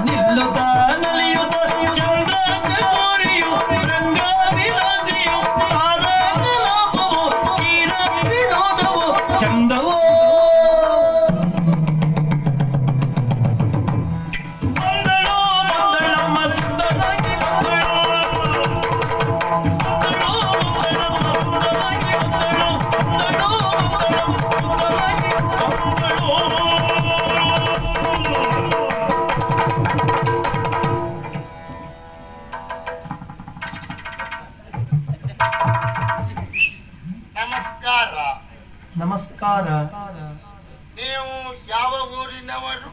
నిర్లుతా ಯಾವ ಊರಿನವರು?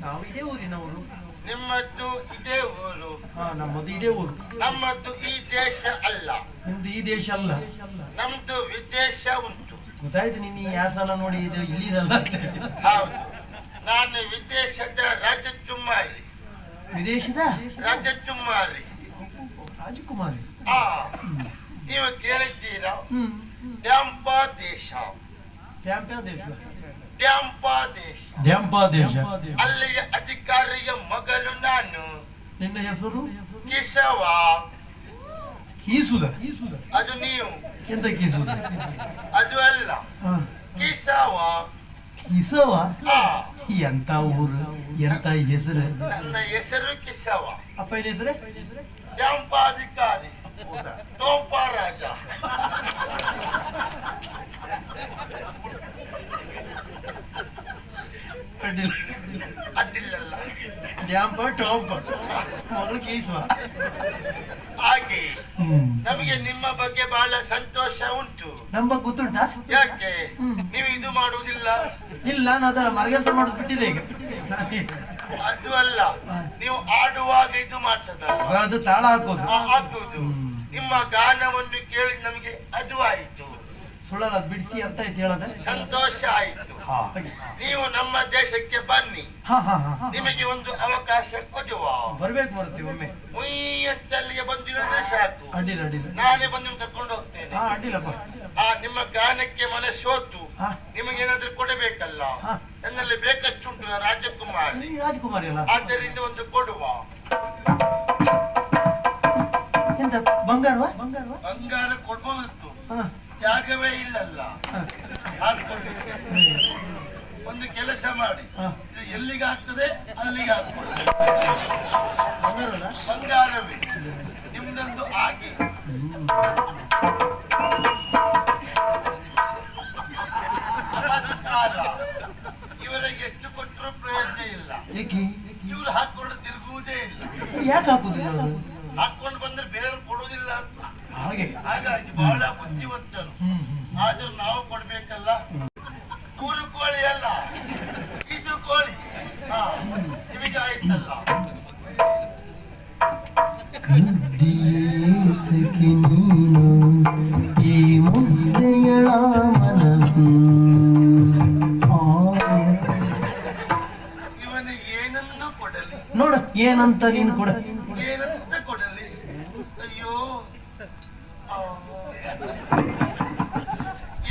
ನಾವು ಇದೇ ಊರಿನವರು. ನಿಮ್ಮದ್ದು ಇದೇ ಊರು. ಹಾ ನಮ್ಮದು ಇದೇ ಊರು. ನಮ್ಮದು ಈ ದೇಶ ಅಲ್ಲ. ನಿಮ್ದು ಈ ದೇಶ ಅಲ್ಲ. ನಮ್ದು ವಿದೇಶ ಉಂಟು. ಗೊತ್ತಾಯ್ತು ನೀನು ಈ ಯಾಸನ ನೋಡಿ ಇದು ಇಲ್ಲಿದಲ್ಲ ಹೇಳಿ. ಹೌದು. ನಾನು ವಿದೇಶದ ರಾಜಕುಮಾರಿ. ವಿದೇಶದ? ರಾಜಕುಮಾರಿ. ರಾಜಕುಮಾರಿ. ಆ ನೀವು ಕೇಳಿದ್ದೀರಾ? ಡ್ಯಾಂಪ ದೇಶ. ಡ್ಯಾಂಪ ದೇಶ. ಡ್ಯಾಂಪ ದೇಶ ಡ್ಯಾಂಪ ದೇಶ ಅಲ್ಲಿಯ ಅಧಿಕಾರಿಯ ಮಗಳು ನಾನು. ನಿನ್ನ ಹೆಸರು? ಕೇಶವ. ಕೀಸುದ. ಅದು ನೀವು. ಎಂತ ಕೀಸುದ? ಅದು ಅಲ್ಲ. ಕೇಶವ. ಕಿಸವ ಎಂತ ಊರು? ಎಂತ ಹೆಸರು? ನನ್ನ ಹೆಸರು ಕಿಸವ ಅಪ್ಪ ಏನ್ ಹೆಸರು? ಡ್ಯಾಂಪಾಧಿಕಾರಿ. ಟೋಪ ರಾಜ ಅಡ್ಡಿಲ್ಲ. ಅಡ್ಡಿಲ್ಲಲ್ಲ. ಡ್ಯಾಂಪ ಟಾಂಪ ಮಗಳು ಕೀಸುವ ಹಾಗೆ. ನಮಗೆ ನಿಮ್ಮ ಬಗ್ಗೆ ಬಹಳ ಸಂತೋಷ ಉಂಟು. ನಮ್ಮ ಗೊತ್ತುಂಟಾ? ಯಾಕೆ? ನೀವು ಇದು ಮಾಡುವುದಿಲ್ಲ? ಇಲ್ಲ ನಾನು ಅದ ಮರಗೆಲ್ಸ ಮಾಡೋದು ಬಿಟ್ಟಿದೆ ಈಗ. ಅದು ಅಲ್ಲ. ನೀವು ಆಡುವಾಗ ಇದು ಮಾಡ್ತದಲ್ಲ? ಅದು ತಾಳ ಹಾಕೋದು. ಹ್ಮ್. ನಿಮ್ಮ ಗಾನವನ್ನು ಕೇಳಿ ನಮಗೆ ಅದು ಆಯಿತು. ಸುಳ್ಳಲ್ಲ ಅದು ಬಿಡಿಸಿ ಅಂತ ಹೇಳದ? ಸಂತೋಷ ಆಯಿತು. ಹಾ. ನೀವು ನಮ್ಮ ದೇಶಕ್ಕೆ ಬನ್ನಿ. ಹಾ ಹಾ ಹಾ ಹಾ. ನಿಮಗೆ ಒಂದು ಅವಕಾಶ ಕೊಡುವ. ಬರ್ಬೇಕು ಬರುತ್ತೆ ಒಮ್ಮೆ. ಮುಯ್ಯತ್ತಲ್ಲಿಗೆ ಬಂದಿರೋದ್ರೆ ಸಾಕು. ಅಡ್ಡಿಲ್ಲ ಅಡ್ಡಿಲ್ಲ. ನಾನೇ ಬಂದು ನಿಮ್ಗೆ ಕರ್ಕೊಂಡು ಹೋಗ್ತೇನೆ. ಅಡ್ಡಿಲ್ಲಪ್ಪ ಆ ನಿಮ್ಮ ಗಾನಕ್ಕೆ ಮನೆ ಸೋತು. ನಿಮಗೆ ಏನಾದ್ರೂ ಕೊಡಬೇಕಲ್ಲ. ನನ್ನಲ್ಲಿ ಬೇಕಷ್ಟುಂಟು ರಾಜಕುಮಾರಿ. ರಾಜಕುಮಾರ್ ರಾಜಕುಮಾರಿ ಅಲ್ಲ? ಆದ್ದರಿಂದ ಒಂದು ಕೊಡುವ. ಎಂತ ಬಂಗಾರವಾ? ಬಂಗಾರವಾ? ಬಂಗಾರ ಕೊಡ್ಬೋದಿತ್ತು. ಹಾ. ಜಾಗವೇ ಇಲ್ಲಲ್ಲ. ಒಂದು ಕೆಲಸ ಮಾಡಿ. ಇದು ಎಲ್ಲಿಗೆ ಆಗ್ತದೆ? ಅಲ್ಲಿಗೆ ಹಾಕ್ಕೊಳ್ಳಿ ಬಂಗಾರವೇ. ನಿಮ್ದೊಂದು ಕೊಡ್ಬೇಕಲ್ಲ ಕೂರು ಕೋಳಿ ಅಲ್ಲ. ಇದು ಕೋಳಿ. ನಿಮಗೆ ಆಯ್ತಲ್ಲ. ಕದ್ದಿಯೇತಕ್ಕೆ ನೀನು ಈ ಮುದ್ದೆಯಳ ಮನದು ಆ. ಇವನಿಗೆ ಏನನ್ನು ಕೊಡಲಿ. ನೋಡು ಏನಂತ ನೀನು ಕೊಡ. ಏನಂತ ಕೊಡಲಿ. ಅಯ್ಯೋ.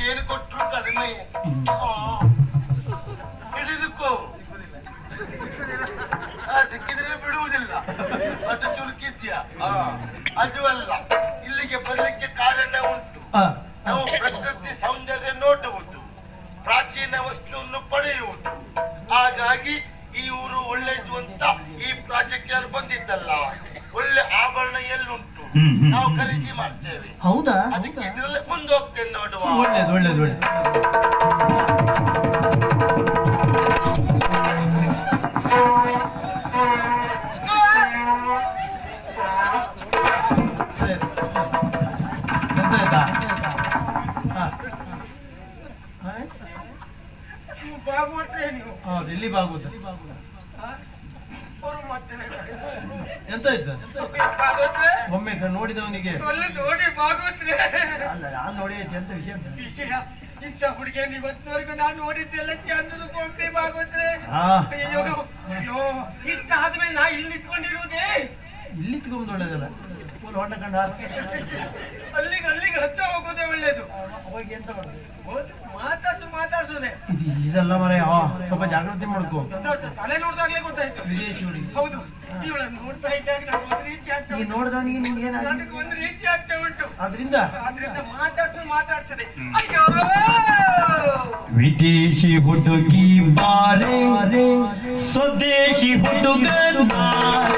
ಏನು ಕೊಟ್ರು? ಕಡಿಮೆ ಆ. ಹಿಡಿದುಕೋ ಆ, ಸಿಕ್ಕಿದ್ರೆ ಬಿಡುವುದಿಲ್ಲ ಅದು ಚುರುಕಿದ್ಯಾ ಅದು ಅಲ್ಲ ಇಲ್ಲಿಗೆ ಬರ್ಲಿಕ್ಕೆ ಕಾರಣ ಉಂಟು ನಾವು ಪ್ರಕೃತಿ ಸೌಂದರ್ಯ ನೋಡುವುದು ಪ್ರಾಚೀನ ವಸ್ತುವನ್ನು ಪಡೆಯುವುದು ಹಾಗಾಗಿ ಈ ಊರು ಒಳ್ಳೆದು ಅಂತ ಈ ಪ್ರಾಜೆಕ್ಟ್ ಬಂದಿದ್ದಲ್ಲ. ಒಳ್ಳೆ ಆಭರಣ ಎಲ್ಲುಂಟು. ನಾವು ಖರೀದಿ ಮಾಡ್ತೇವೆ. ಹೌದಾ? ಅದಕ್ಕೆ ಇದರಲ್ಲೇ ಮುಂದೆ ಹೋಗ್ತೇನೆ ನೋಡುವ. ಒಳ್ಳೇದು ಒಳ್ಳೇದು ಒಳ್ಳೇದು. ಭಾಗವತ್ರೆ? ಒಮ್ಮೆ ನೋಡಿದವನಿಗೆ. ಒಳ್ಳೆ ನೋಡಿ ಭಾಗವತ್ರೆ. ಅಲ್ಲ ನಾನು ನೋಡಿ ಎಂತ ವಿಷಯ. ವಿಷಯ ಇಂಥ ಹುಡುಗಿಯನ್ನು ಇವತ್ತಿನವರೆಗೂ ನಾನು ನೋಡಿದ್ದೆಲ್ಲ. ಚಂದದ ಕೊಂಪೆ ಭಾಗವತ್ರೆ. ಅಯ್ಯೋ ಇಷ್ಟ ಆದ್ಮೇಲೆ ನಾ ಇಲ್ಲಿ ನಿಂತ್ಕೊಂಡಿರುವುದೇ ಇಲ್ಲಿ ನಿಂತ್ಕೊಂಡ್ ಒಳ್ಳೇದಲ್ಲ ಫುಲ್ ಹೊಣ್ಣ ಕಂಡ ಅಲ್ಲಿಗೆ ಅಲ್ಲಿಗೆ ಹತ್ರ ಹೋಗೋದೇ ಒಳ್ಳೇದು. ಹೋಗಿ ಎಂತ ಮಾಡುದು. ಮಾತಾಡ್ಸು ಮಾತಾಡ್ಸೋದೆ. ಇದು ಇದೆಲ್ಲ ಮರ ಸ್ವಲ್ಪ ಜಾಗೃತಿ ಮಾಡ್ಕೋ. ತಲೆ ನೋಡ್ದಾಗ್ಲೇ ಗೊತ್ತಾಯ್ತು. ವಿದೇಶಿ ಹುಡುಗಿ. ಹೌದು ಇವಳನ್ನು ನೋಡ್ತಾ ಇದ್ದಾಗ ನನಗೆ ಒಂದು ರೀತಿ ಆಗ್ತಾ. ನೋಡ್ದವನಿಗೆ ನಿಮ್ಗೆ ಒಂದು ರೀತಿ ಆಗ್ತಾ ಉಂಟು. ಅದ್ರಿಂದ ಅದರಿಂದ ಮಾತಾಡ್ಸು ಮಾತಾಡ್ಸದೆ. ಅಯ್ಯೋ! ವಿದೇಶಿ ಹುಡುಗಿ ಬಾರೆ ಸ್ವದೇಶಿ ಹುಡುಗನ ವಿದೇಶಿ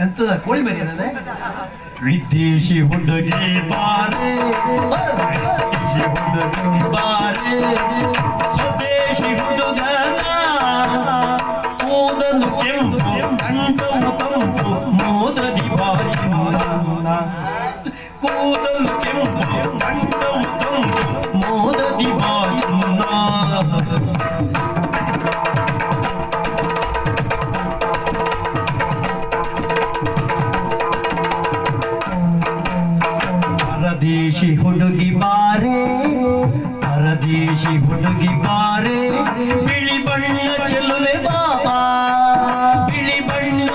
ಎಂತದ ಕೋಳಿ ಮರಿ ಅದೇ ವಿದೇಶಿ ಹುಡುಗಿ ಬಾರೆ. ವಿದೇಶಿ ಹುಡುಗಿ ಬಾರೆ. ಪರದೇಶಿ ಹುಡುಗಿ ಬಾರೆ ಪರದೇಶಿ ಹುಡುಗಿ ಬಾರೆ ಬಿಳಿ ಬಣ್ಣ ಚೆಲುವೆ ಬಾಬಾ ಬಿಳಿ ಬಣ್ಣ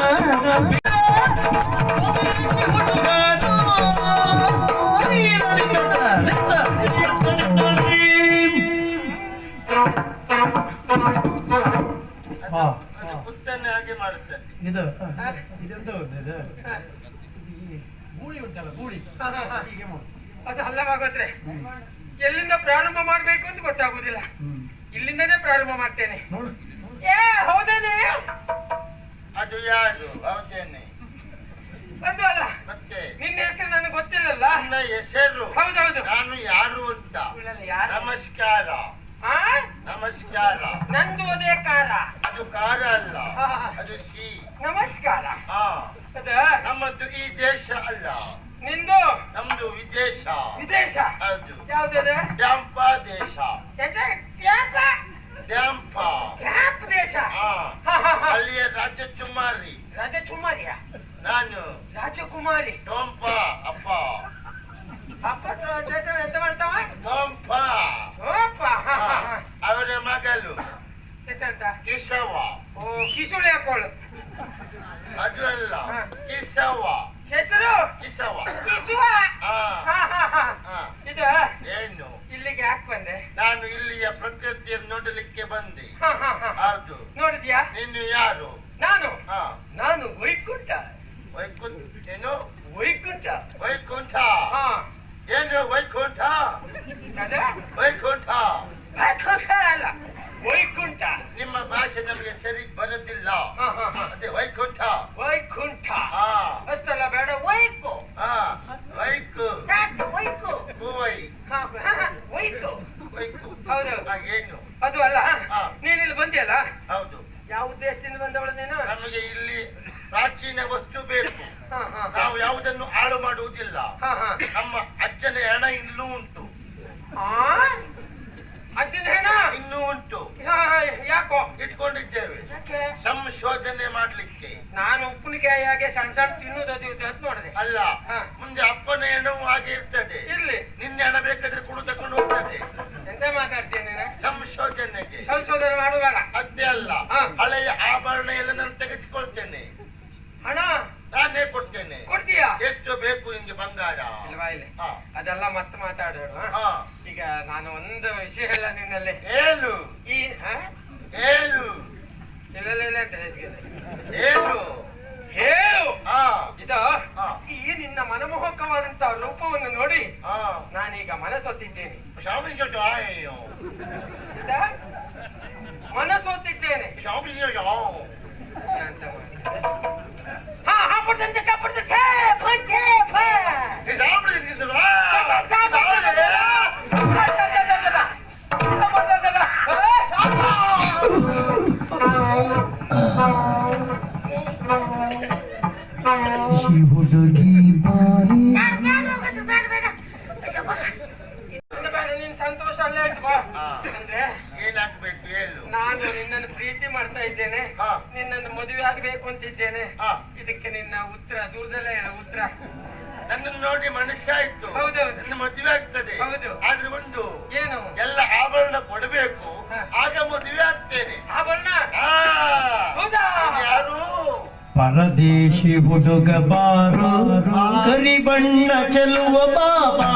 ಇದು ಇದೆಂತ ಗೊತ್ತಾ ಇದು ಗೂಳಿ ಉಂಟಲ್ಲ ಗೂಳಿ ಹೀಗೆ ಮಾಡು ಅದು ಅಲ್ಲವಾಗೋದ್ರೆ ಎಲ್ಲಿಂದ ಪ್ರಾರಂಭ ಮಾಡ್ಬೇಕು ಅಂತ ಗೊತ್ತಾಗುದಿಲ್ಲ. ಇಲ್ಲಿಂದನೇ ಪ್ರಾರಂಭ ಮಾಡ್ತೇನೆ. ಏ ಹೌದೇನೆ? ಅದು ಯಾರು ಹೌದೇನೆ ಅದು ಅಲ್ಲ. ಮತ್ತೆ? ನಿನ್ನ ಹೆಸರು ನನಗೆ ಗೊತ್ತಿಲ್ಲಲ್ಲ? ನನ್ನ ಹೆಸರು? ಹೌದೌದು. ನಾನು ಯಾರು ಅಂತ? ನಮಸ್ಕಾರ. ಆ? ನಮಸ್ಕಾರ. ನಂದು ಅದೇ ಕಾರ. ಅದು ಕಾರ ಅಲ್ಲ. ಅದು ಸಿ. ನಮಸ್ಕಾರ. ಹಾ. ಅದ? ನಮ್ಮದು ಈ ದೇಶ ಅಲ್ಲ. ನಿಂದು? ನಮ್ದು ವಿದೇಶ? ಹೌದು. ಯಾವ್ದದ? ಡ್ಯಾಂಪ ದೇಶ. ಕ್ಯಾಂಪ್ ಡ್ಯಾಂಪ? ಕ್ಯಾಂಪ್ ದೇಶ. ಅಲ್ಲಿಯ ರಾಜಕುಮಾರಿ. ರಾಜಕುಮಾರಿಯ? ನಾನು. ರಾಜಕುಮಾರಿ? ಟೋಂಪ ಅಪ್ಪ. ಅಪ್ಪ ಎಂತ ಮಾಡ್ತಾವ ಹಾ, ಹಾ. ಅವರ ಮಗಲು ಎಷ್ಟಂತ ಕಿಸವ ಓ ಕಿಸುಳಿ ಹಾಕೊಳ್ಳು ಅದು ಅಲ್ಲ. ಹಾ. ಕಿಸವ ಹೆಸರು? ಕಿಸವ ಕಿಸುವ ಹಾ ಹಾ, ಹಾ, ಹಾ. ಹಾ ಇದು ಏನು? ಇಲ್ಲಿಗೆ ಯಾಕೆ ಬಂದೆ? ನಾನು ಇಲ್ಲಿಯ ಪ್ರಕೃತಿಯನ್ನು ನೋಡಲಿಕ್ಕೆ ಬಂದೆ. ಹಾ, ಹಾ, ಹಾ. ಹೌದು. ನೋಡಿದ್ಯಾ? ನೀನು ಯಾರು? ನಾನು? ಹಾ. ನಾನು ವೈಕುಂಠ. ವೈಕುಂಠ? ಏನು? ವೈಕುಂಠ. ವೈಕುಂಠ? ಹಾ. ಏನು ವೈಕುಂಠ? ಅದ? ವೈಕುಂಠ. ವೈಕುಂಠ ಅಲ್ಲ. ವೈಕುಂಠ. ನಿಮ್ಮ ಭಾಷೆ ನಮಗೆ ಸರಿ ಬರುತ್ತಿಲ್ಲ. ಅದೇ ವೈಕುಂಠ. ಹೌದು. ಅದು ಅಲ್ಲ. ನೀನ್ ಇಲ್ಲಿ ಬಂದಿಯಲ್ಲ? ಹೌದು. ಯಾವ ಉದ್ದೇಶದಿಂದ ಬಂದವಳು ನೀನು? ನಮಗೆ ಇಲ್ಲಿ ಪ್ರಾಚೀನ ವಸ್ತು ಬೇಕು. ನಾವು ಯಾವುದನ್ನು ಹಾಳು ಮಾಡುವುದಿಲ್ಲ. ನಮ್ಮ ಅಜ್ಜನ ಹೆಣ ಇನ್ನೂ ಉಂಟು? ಅಜ್ಜನ ಹೆಣ? ಇನ್ನೂ ಉಂಟು. ಯಾಕೋ? ಇಟ್ಕೊಂಡಿದ್ದೇವೆ. ಸಂಶೋಧನೆ ಮಾಡ್ಲಿಕ್ಕೆ. ನಾನು ಉಪ್ಪಿನಕಾಯಿ ಹಾಗೆ ಸಣ್ಣ ಸಣ್ಣ ತಿನ್ನುವುದು ಅದು ನೋಡಿದೆ. ಅಲ್ಲ. ಮುಂದೆ ಅಪ್ಪನ ಹೆಣವು ಹಾಗೆ ಇರ್ತದೆ ಇರ್ಲಿ ನಿನ್ನೆ ಹಣ ಬೇಕಾದ್ರೆ ಕುಡು ತಕೊಂಡು ಹೋಗ್ತದೆ ಎಂತ ಮಾತಾಡ್ತೀನಿ ನೀನು ಸಂಶೋಧನೆಗೆ ಸಂಶೋಧನೆ ಮಾಡುವಾಗ ಅದೇ ಅಲ್ಲ ಹಾ. ಹಳೆಯ ಆಭರಣ ಎಲ್ಲ ನಾನು ತೆಗೆದುಕೊಳ್ತೇನೆ ಹಣ ನಾನೇ ಕೊಡ್ತೇನೆ ಕೊಡ್ತೀಯಾ ಎಷ್ಟು ಇಲ್ಲಿ ಅದೆಲ್ಲ ಮತ್ತೆ ಮಾತಾಡೋಣ. ಈಗ ನಾನು ಒಂದು ವಿಷಯ ಹೇಳ ನಿನ್ನಲ್ಲಿ. ಹೇಳು. ಈ? ಹೇಳು. ಇಲ್ಲ ಅಂತ ಹೇಳು. ಹೇಳು. ಇದು ಈ ನಿನ್ನ ಮನಮೋಹಕವಾದಂತ ರೂಪವನ್ನು ನೋಡಿ ನಾನೀಗ ಮನಸೊತ್ತಿದ್ದೇನೆ. ಶಾಮಿ ಜೊತೆ ಆಯ್ಯೋ she would give body. ಸಂತೋಷ ಅಲ್ಲೇ ಆಯ್ತು ಬಾ ಅಂದ್ರೆ ಏನಾಗ್ಬೇಕು ಹೇಳು ನಾನು ನಿನ್ನನ್ನು ಪ್ರೀತಿ ಮಾಡ್ತಾ ಇದ್ದೇನೆ ನಿನ್ನನ್ನು ಮದುವೆ ಆಗ್ಬೇಕು ಅಂತಿದ್ದೇನೆ ಇದಕ್ಕೆ ನಿನ್ನ ಉತ್ತರ ದೂರದಲ್ಲೇ ಉತ್ತರ ನನ್ನನ್ನು ನೋಡಿ ಮನುಷ್ಯ ಆಯ್ತು ಹೌದು ನನ್ನ ಮದುವೆ ಆಗ್ತದೆ ಹೌದು ಪರದೇಶಿ ಹುಡುಗ ಬಾರು ಕರಿಬಣ್ಣ ಚೆಲುವ ಬಾಬಾ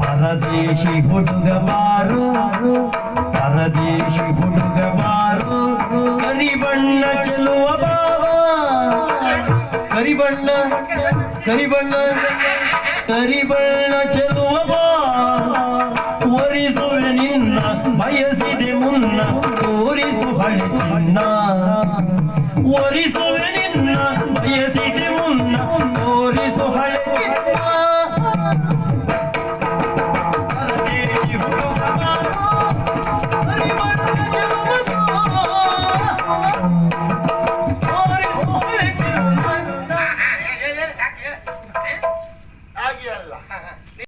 ಪರದೇಶಿ ಹುಡುಗ ಬಾರು ಪರದೇಶಿ ಹುಡುಗ ಬಾರು ಕರಿಬಣ್ಣ ಚೆಲುವ ಬಾಬಾ ಕರಿಬಣ್ಣ ಕರಿಬಣ್ಣ ಕರಿಬಣ್ಣ ಚೆಲುವ ಬಾ ಒರಿಸುವೆ ನಿನ್ನ ಎಸಿದೆ ಮುನ್ನ ತೋರಿಸು ಹಳೆ ಚಿನ್ನ ಒರಿಸುವೆ ನಿನ್ನ ಬಯಸಿದೆ